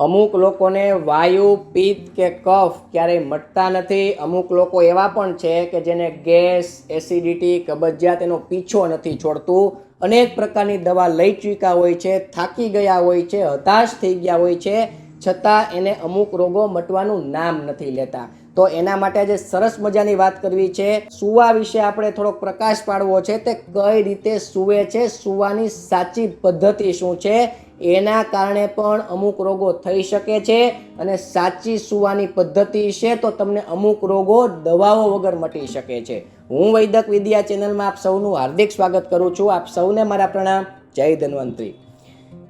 અમુક લોકોને વાયુ, પિત્ત કે કફ ક્યારેય મટતા નથી. અમુક લોકો એવા પણ છે કે જેને ગેસ, એસિડિટી, કબજિયાત એનો પીછો નથી છોડતું. અનેક પ્રકારની દવા લઈ ચૂક્યા હોય છે, થાકી ગયા હોય છે, હતાશ થઈ ગયા હોય છે. છતાં એને અમુક રોગો મટવાનું નામ નથી લેતા. તો એના માટે આજે સરસ મજાની વાત કરવી છે. સુવા વિશે આપણે થોડોક પ્રકાશ પાડવો છે તે કઈ રીતે સુવે છે, સુવાની સાચી પદ્ધતિ શું છે? એના કારણે પણ અમુક રોગો થઈ શકે છે અને સાચી સુવાની પદ્ધતિ છે તો તમને અમુક રોગો દવાઓ વગર મટી શકે છે. હું વૈદક વિદ્યા ચેનલમાં આપ સૌનું હાર્દિક સ્વાગત કરું છું. આપ સૌને મારા પ્રણામ. જય ધન્વંતરી.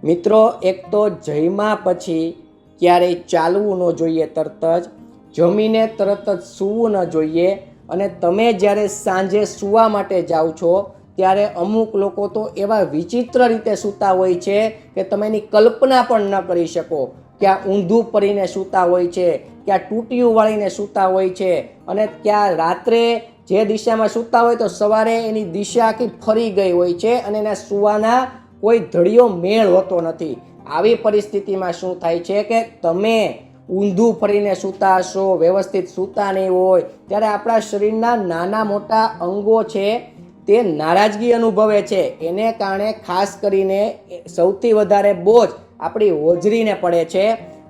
મિત્રો, એક તો જયમાં પછી ક્યારેય ચાલવું ન જોઈએ તરત જ, જમીને તરત જ સૂવું ન જોઈએ અને તમે જ્યારે સાંજે સૂવા માટે જાઓ છો ત્યારે અમુક લોકો તો એવા વિચિત્ર રીતે સૂતા હોય છે કે તમે એની કલ્પના પણ ન કરી શકો. ક્યાં ઊંધું પડીને સૂતા હોય છે ક્યાં આ વાળીને સૂતા હોય છે અને ક્યાં રાત્રે જે દિશામાં સૂતા હોય તો સવારે એની દિશા આખી ફરી ગઈ હોય છે અને એના સૂવાના કોઈ ધડિયો મેળ હોતો નથી. આવી પરિસ્થિતિમાં શું થાય છે કે તમે ઊંધું ફરીને સૂતા હશો, વ્યવસ્થિત સૂતા નહીં હોય, ત્યારે આપણા શરીરના નાના મોટા અંગો છે તે નારાજગી અનુભવે છે. એને કારણે ખાસ કરીને સૌથી વધારે બોજ આપણી હોજરીને પડે છે.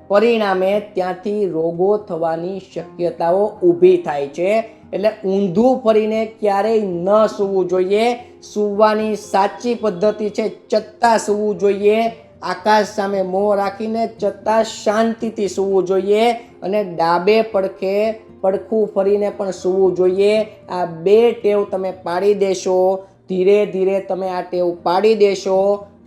પરિણામે ત્યાંથી રોગો થવાની શક્યતાઓ ઊભી થાય છે. એટલે ઊંધું ફરીને ક્યારેય ન સૂવું જોઈએ. સૂવાની સાચી પદ્ધતિ છે ચત્તા સૂવું જોઈએ. આકાશ સામે મોં રાખીને ચત્તા શાંતિથી સૂવું જોઈએ અને ડાબે પડખે પડખું ફરીને પણ સૂવું જોઈએ. આ બે ટેવ તમે પાડી દેશો. ધીરે ધીરે તમે આ ટેવ પાડી દેશો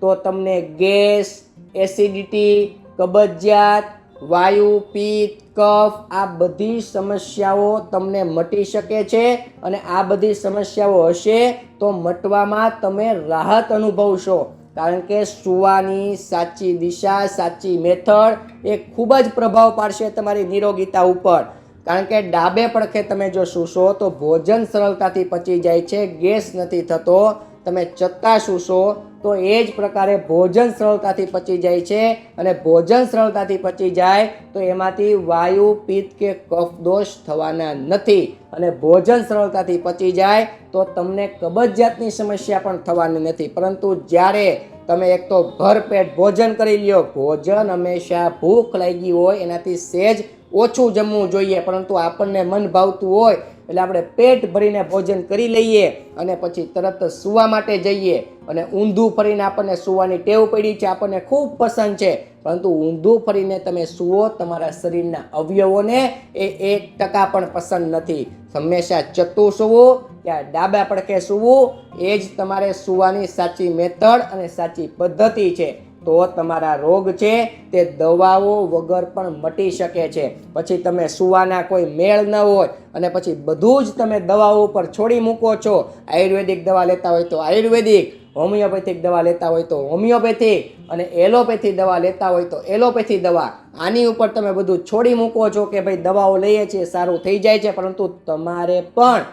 તો તમને ગેસ, એસિડિટી, કબજિયાત, વાયુ, પિત્ત, કફ આ બધી સમસ્યાઓ તમને મટી શકે છે. અને આ બધી સમસ્યાઓ હશે તો મટવામાં તમે રાહત અનુભવશો. કારણ કે સુવાની સાચી દિશા, સાચી મેથડ એ ખૂબ જ પ્રભાવ પાડશે તમારી નિરોગીતા ઉપર. કારણ કે ડાબે પડખે તમે જો સૂશો તો ભોજન સરળતાથી પચી જાય છે, ગેસ નથી થતો. તમે ચત્તા સૂશો તો એ જ પ્રકારે ભોજન સરળતાથી પચી જાય છે અને ભોજન સરળતાથી પચી જાય તો એમાંથી વાયુ, પિત્ત કે કફ દોષ થવાના નથી. અને ભોજન સરળતાથી પચી જાય તો તમને કબજિયાતની સમસ્યા પણ થવાની નથી. પરંતુ જ્યારે તમે એક તો ભરપેટ ભોજન કરી લ્યો, ભોજન હંમેશા ભૂખ લાગી હોય, એનાથી સહેજ ઓછું જમવું જોઈએ, પરંતુ આપણને મન ભાવતું હોય, એટલે આપણે પેટ ભરીને ભોજન કરી લઈએ અને પછી તરત સૂવા માટે જઈએ. અને ઊંધું ફરીને આપણને સૂવાની ટેવ પડી છે, આપણને ખૂબ પસંદ છે. પરંતુ ઊંધું ફરીને તમે સૂવો, તમારા શરીરના અવયવોને એ એક ટકા પણ પસંદ નથી. હંમેશા ચતું સૂવું કે ડાબા પડખે સૂવું, એ જ તમારે સૂવાની સાચી મેથડ અને સાચી પદ્ધતિ છે. તો તમારા રોગ છે તે દવાઓ વગર પણ મટી શકે છે. પછી તમે સુવાના કોઈ મેળ ન હોય અને પછી બધું જ તમે દવાઓ ઉપર છોડી મૂકો છો. આયુર્વેદિક દવા લેતા હોય તો આયુર્વેદિક, હોમિયોપેથિક દવા લેતા હોય તો હોમિયોપેથિક અને એલોપેથી દવા લેતા હોય તો એલોપેથી દવા. આની ઉપર તમે બધું છોડી મૂકો છો કે ભાઈ દવાઓ લઈએ છીએ, સારું થઈ જાય છે, પરંતુ તમારે પણ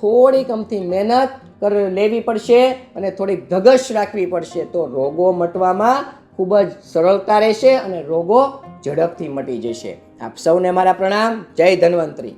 થોડીક અમથી મહેનત કર લેવી પડશે અને થોડીક ધગશ રાખવી પડશે. તો રોગો મટવામાં ખૂબ જ સરળતા રહેશે અને રોગો ઝડપથી મટી જશે. આપ સૌને મારા પ્રણામ. જય ધન્વંતરી.